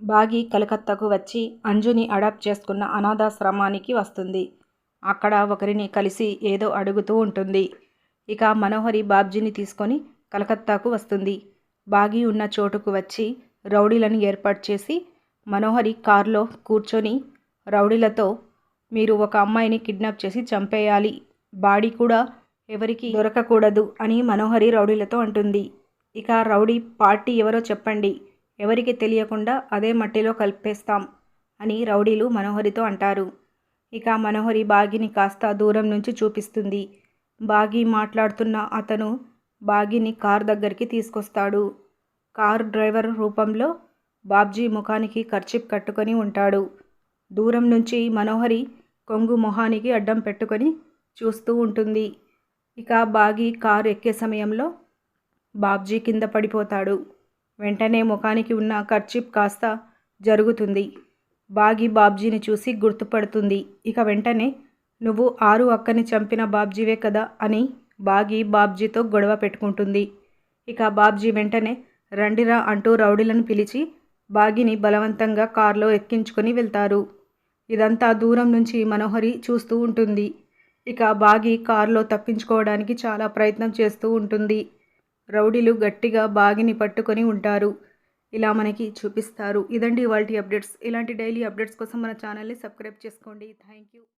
బాగి కలకత్తాకు వచ్చి అంజుని అడాప్ట్ చేసుకున్న అనాథాశ్రమానికి వస్తుంది. అక్కడ ఒకరిని కలిసి ఏదో అడుగుతూ ఉంటుంది. ఇక మనోహరి బాబ్జీని తీసుకొని కలకత్తాకు వస్తుంది. బాగి ఉన్న చోటుకు వచ్చి రౌడీలను ఏర్పాటు చేసి మనోహరి కారులో కూర్చొని రౌడీలతో మీరు ఒక అమ్మాయిని కిడ్నాప్ చేసి చంపేయాలి. బాడీ కూడా ఎవరికి దొరకకూడదు అని మనోహరి రౌడీలతో అంటుంది. ఇక రౌడీ పార్టీ ఎవరో చెప్పండి. ఎవరికి తెలియకుండా అదే మట్టిలో కలిపేస్తాం అని రౌడీలు మనోహరితో అంటారు. ఇక మనోహరి బాగిని కాస్త దూరం నుంచి చూపిస్తుంది. బాగి మాట్లాడుతున్న అతను బాగిని కార్ దగ్గరికి తీసుకొస్తాడు. కార్ డ్రైవర్ రూపంలో బాబ్జీ ముఖానికి ఖర్చిప్ కట్టుకొని ఉంటాడు. దూరం నుంచి మనోహరి కొంగు మొహానికి అడ్డం పెట్టుకొని చూస్తూ ఉంటుంది. ఇక బాగి కారు ఎక్కే సమయంలో బాబ్జీ కింద పడిపోతాడు. వెంటనే ముఖానికి ఉన్న కర్చిప్ కాస్త జరుగుతుంది. బాగి బాబ్జీని చూసి గుర్తుపడుతుంది. ఇక వెంటనే నువ్వు ఆరు అక్కని చంపిన బాబ్జీవే కదా అని బాగి బాబ్జీతో గొడవ పెట్టుకుంటుంది. ఇక బాబ్జీ వెంటనే రండిరా అంటూ రౌడీలను పిలిచి బాగిని బలవంతంగా కారులో ఎక్కించుకొని వెళ్తారు. ఇదంతా దూరం నుంచి మనోహరి చూస్తూ ఉంటుంది. ఇక బాగి కారులో తప్పించుకోవడానికి చాలా ప్రయత్నం చేస్తూ ఉంటుంది. రౌడీలు గట్టిగా బాగిని పట్టుకొని ఉంటారు. ఇలా మనకి చూపిస్తారు. ఇదండి ఇవాళ అప్డేట్స్. ఇలాంటి డైలీ అప్డేట్స్ కోసం మన ఛానల్ని సబ్స్క్రైబ్ చేసుకోండి. Thank you